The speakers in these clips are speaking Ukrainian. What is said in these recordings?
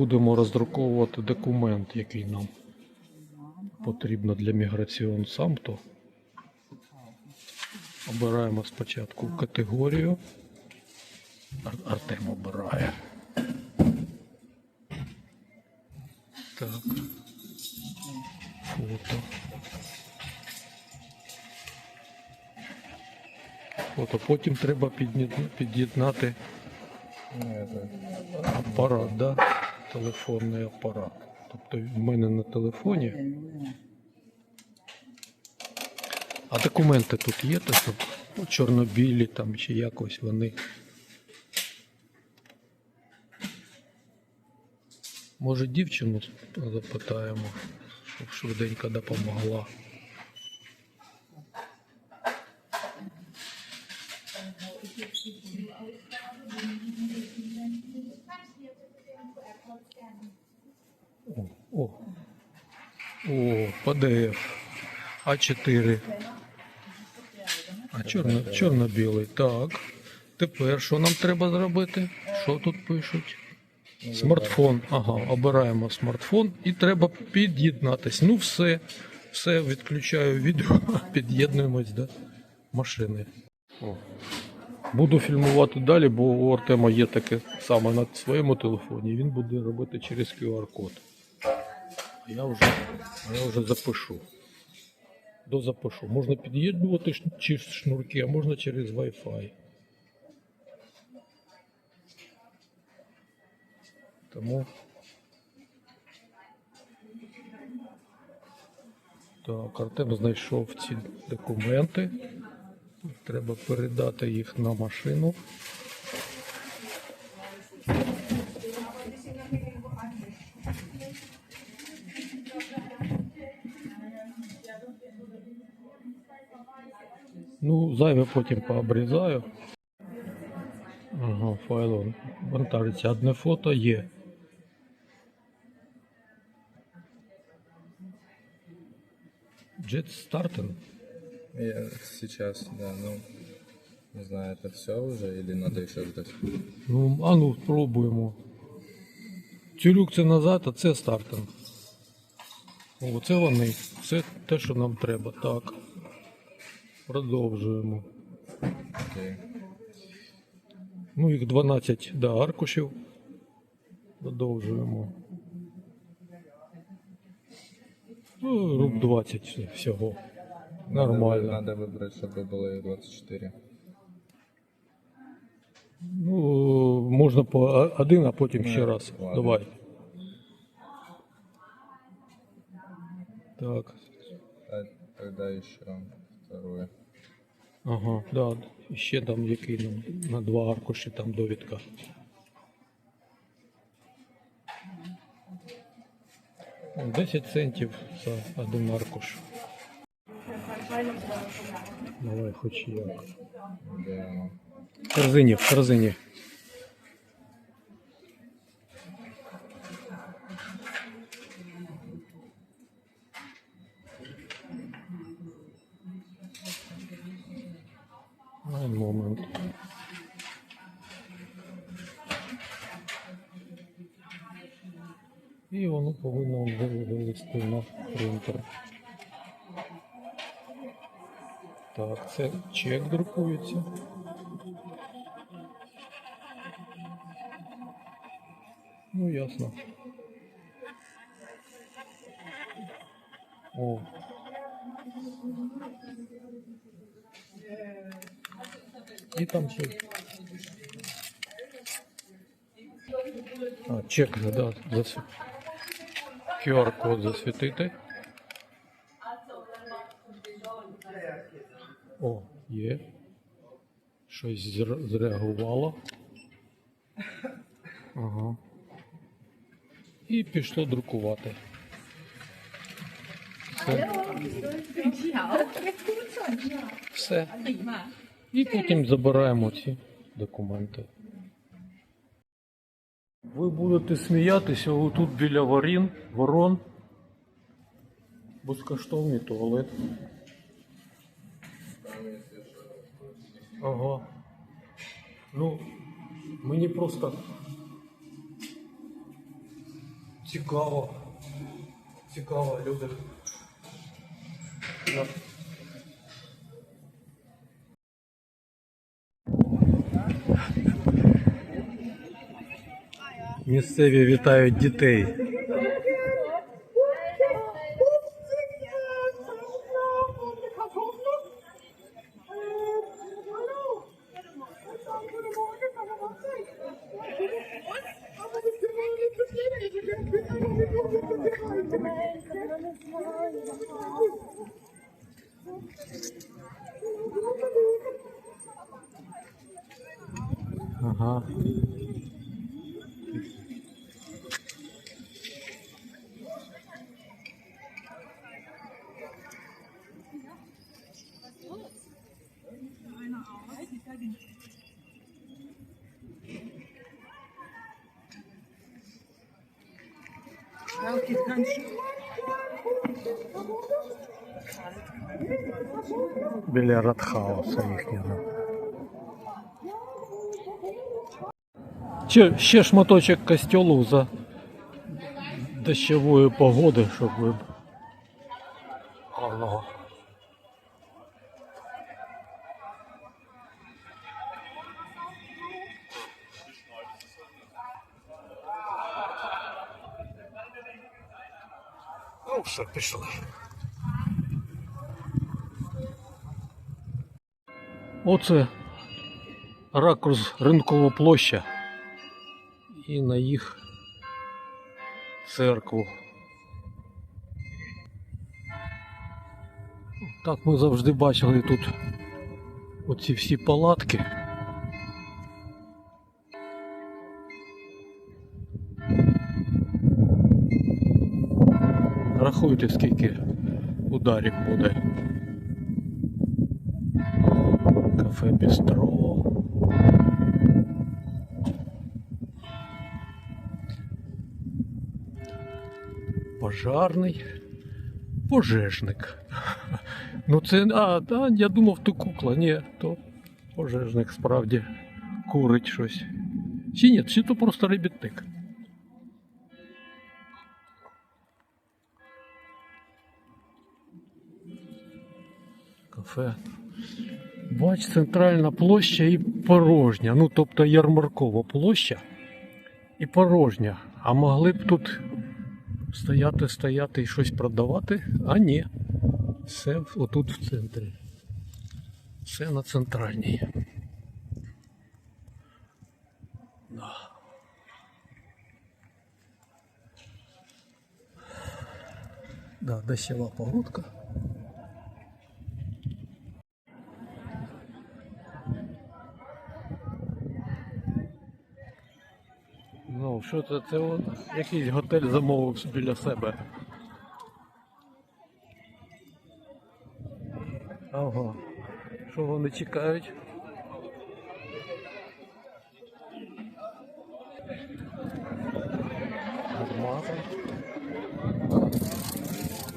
будемо роздруковувати документ, який нам потрібно для міграціон самто. Обираємо спочатку категорію. Ар- Артем обирає. Так. Фото. Фото. Потім треба під'єднати апарат, да? Телефонний апарат. Тобто в мене на телефоні. А документи тут є, то щоб ну, чорнобілі там чи якось вони. Може дівчину запитаємо, щоб швиденько допомогла. О, о, о, PDF. А4. А чорно, чорно-білий. Так. Тепер що нам треба зробити? Що тут пишуть? Смартфон. Ага, обираємо смартфон і треба під'єднатись. Ну все. Все, відключаю відео, під'єднуємось до машини. О. Буду фільмувати далі, бо у Артема є таке саме на своєму телефоні. Він буде робити через QR-код. Я вже, я вже запишу. Дозапишу. Можна під'єднувати чи шнурки, а можна через Wi-Fi. Тому. Так, Артем знайшов ці документи. Треба передати їх на машину. Ну, зайве потім пообрізаю. Ага, файл вантажиться. Одне фото є. Jet Starten. Я сейчас, да, ну, не знаю, это все уже или надо еще ждать? Ну, а ну, спробуємо. Цюрюк це назад, а це стартинг. О, це вони. Це те, що нам треба. Так. Продовжуємо. Окей. Ну, їх 12 да, аркушів. Продовжуємо. Ну, рук 20 все- всього. Нормально. Надо, надо выбрать, чтобы было и 24. Ну, можна по один, а потім ще Ну, раз. ладно. Давай. Так. А тогда еще второе. Ага, да. Ще там який нам на два аркуші там довідка. Десять центів за один аркуш. Давай хоч як. В корзині, в корзині. Один момент. І воно повинно ви- вилізти на принтер. Так, це чек друкується. Ну, ясно. О. І там ще. А, чек да, засвіт. QR-код засвітити. О, є. Щось зреагувало. Ага. І пішло друкувати. Все. Все. І потім забираємо ці документи. Ви будете сміятися отут біля ворін, ворон. Безкоштовний туалет. Ага. Ну, мені просто Цікаво. Цікаво, люди. Місцеві вітають дітей. Ага. Біля Радхауса їхнього. Ще, ще шматочок костюлу за дощової погоди, щоб ви. Ага. Все, пішли. Оце ракурс ринкова площа і на їх церкву. Так ми завжди бачили тут оці всі палатки. Рахуйте, скільки ударів буде. Кафе Бістро. Пожарний. Пожежник. Ну це. А, да, я думав, то кукла. Ні, то пожежник справді курить щось. Чи ні, чи то просто робітник. Кафе. Бач, центральна площа і порожня. Ну, тобто ярмаркова площа і порожня. А могли б тут стояти, стояти і щось продавати? А ні. Все отут в центрі. Все на центральній. Да. Да, дощова. Ну, що це? Це от якийсь готель замовив біля себе. Ага. Що вони чекають? Гармата.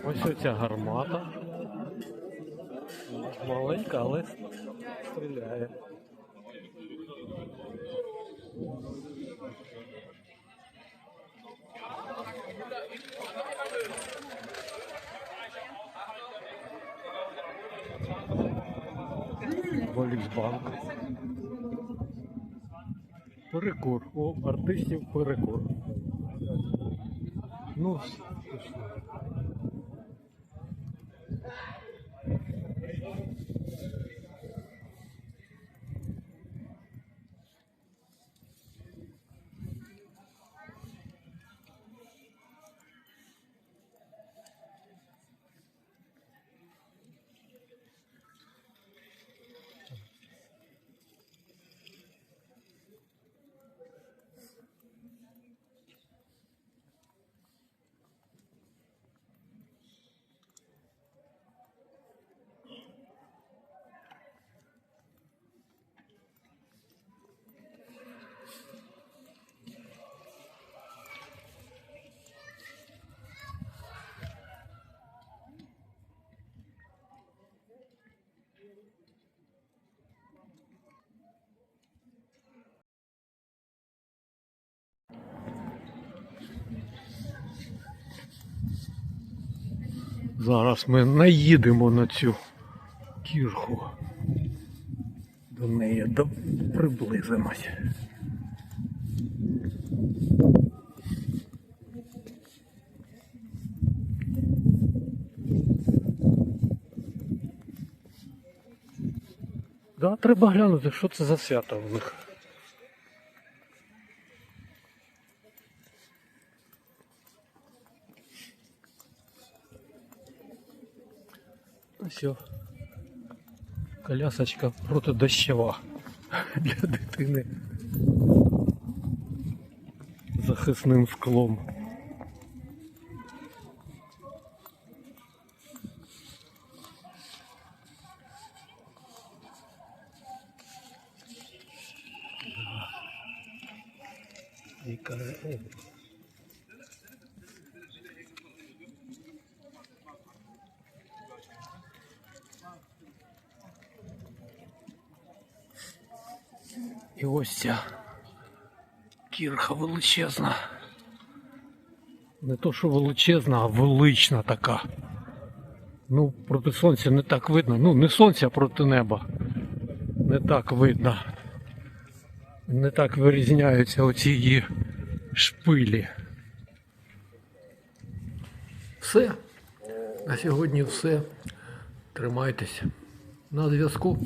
Ось оця гармата. Маленька, але стріляє. Воліксбанк. Перекур. У артистів перекур. Ну, пішли. Зараз ми наїдемо на цю кірху. До неї приблизимось. Да, треба глянути, що це за свято в них. Все. Колясочка протидощова для дитини. Захисним склом. І каже, «О, І ось ця кірха величезна. Не то, що величезна, а велична така. Ну, проти сонця не так видно. Ну, не сонця, а проти неба. Не так видно. Не так вирізняються оці її шпилі. Все. На сьогодні все. Тримайтесь. На зв'язку.